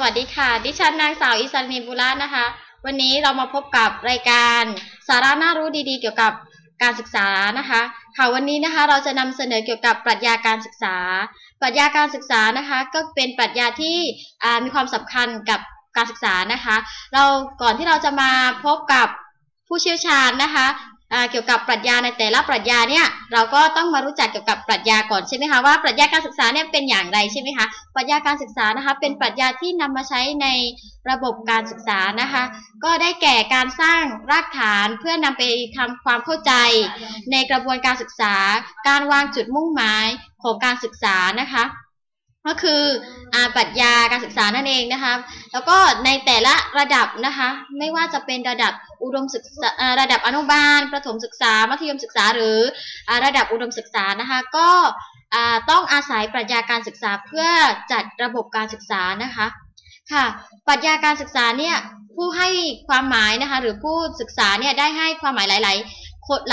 สวัสดีค่ะ ดิฉันนางสาวอิสานีบุระนะคะ วันนี้เรามาพบกับรายการสาระน่ารู้ดีๆ เกี่ยวกับการศึกษานะคะ ค่ะวันนี้นะคะเราจะนำเสนอเกี่ยวกับปรัชญาการศึกษา ปรัชญาการศึกษานะคะก็เป็นปรัชญาที่มีความสำคัญกับการศึกษานะคะ เราก่อนที่เราจะมาพบกับผู้เชี่ยวชาญนะคะ เกี่ยวกับปรัชญาในแต่ละปรัชญาเนี่ยเราก็ต้องมารู้จักเกี่ยวกับปรัชญาก่อนใช่ไหมคะว่าปรัชญาการศึกษาเนี่ยเป็นอย่างไรใช่ไหมคะปรัชญาการศึกษานะคะเป็นปรัชญาที่นำมาใช้ในระบบการศึกษานะคะ ก็ได้แก่การสร้างรากฐานเพื่อนำไปทำความเข้าใจ ในกระบวนการศึกษา การวางจุดมุ่งหมายของการศึกษานะคะก็คืออาปรัชญาการศึกษานั่นเองนะคะ แล้วก็ในแต่ละระดับนะคะ ไม่ว่าจะเป็นระดับ อุดมศึกษาระดับอนุบาล ประถมศึกษา มัธยมศึกษา หรือระดับอุดมศึกษานะคะก็ต้องอาศัยปรัชญาการศึกษาเพื่อจัดระบบการศึกษานะคะค่ะปรัชญาการศึกษาเนี่ยผู้ให้ความหมายนะคะหรือผู้ศึกษาเนี่ยได้ให้ความหมายหลาย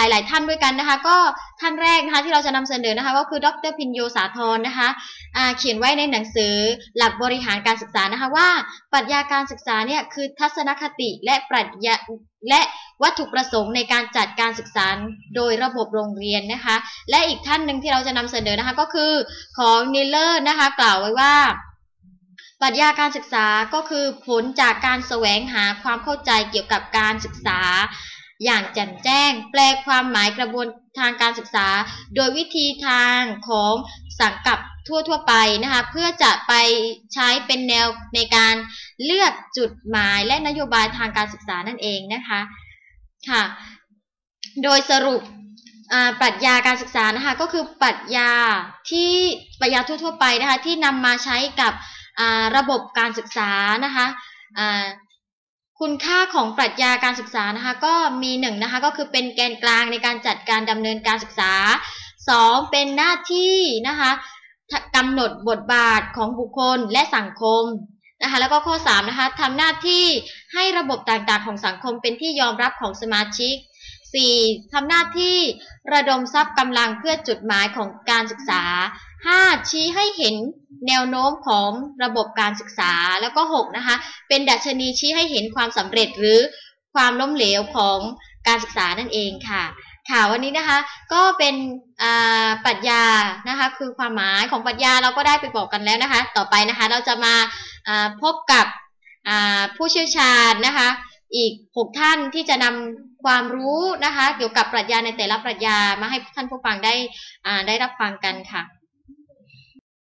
หลาย ๆ ท่านด้วยกันนะคะ ก็ ท่านแรกนะคะที่เราจะนำเสนอนะคะก็คือดรพินโยสาธรนะคะเขียนไว้ในหนังสือหลักบริหารการศึกษานะคะว่าปรัชญาการศึกษาเนี่ยคือทัศนคติและปรัชญาและวัตถุประสงค์ในการจัดการศึกษาโดยระบบโรงเรียนนะคะ และอีกท่านหนึ่งที่เราจะนำเสนอนะคะก็คือของนิลเลอร์นะคะกล่าวไว้ว่าปรัชญาการศึกษาก็คือผลจากการแสวงหาความเข้าใจเกี่ยวกับการศึกษา อย่างแจ่มแจ้ง แปลความหมายกระบวนทางการศึกษา โดยวิธีทางของสังกับทั่วทั่วไปนะคะเพื่อจะไปใช้เป็นแนวในการเลือกจุดหมายและนโยบายทางการศึกษานั่นเองนะคะค่ะ โดยสรุปปรัชญาการศึกษานะคะก็คือปรัชญาที่ปรัชญาทั่ว ๆ ไปนะคะที่นำมาใช้กับระบบการศึกษานะคะ คุณค่าของปรัชญาการศึกษานะคะ ก็มีหนึ่งนะคะก็คือเป็นแกนกลางในการจัดการดำเนินการศึกษา 2. เป็นหน้าที่นะคะกำหนดบทบาทของบุคคลและสังคมนะคะแล้วก็ข้อ3นะคะทำหน้าที่ให้ระบบต่างๆ ของสังคมเป็นที่ยอมรับของสมาชิก 4. ทำหน้าที่ระดมทรัพย์กำลังเพื่อจุดหมายของการศึกษา 5. ชี้ให้เห็นแนวโน้มของระบบการศึกษา แล้วก็ 6 นะคะ เป็นดัชนีชี้ให้เห็นความสำเร็จหรือความล้มเหลวของการศึกษานั่นเองค่ะ ค่ะวันนี้นะคะก็เป็นปรัชญานะคะคือความหมายของปรัชญาเราก็ได้ไปบอกกันแล้วนะคะ ต่อไปนะคะเราจะมาพบกับผู้เชี่ยวชาญนะคะ อีก 6 ท่านที่จะนำความรู้นะคะ เกี่ยวกับปรัชญาในแต่ละปรัชญามาให้ท่านผู้ฟังได้ได้รับฟังกันค่ะ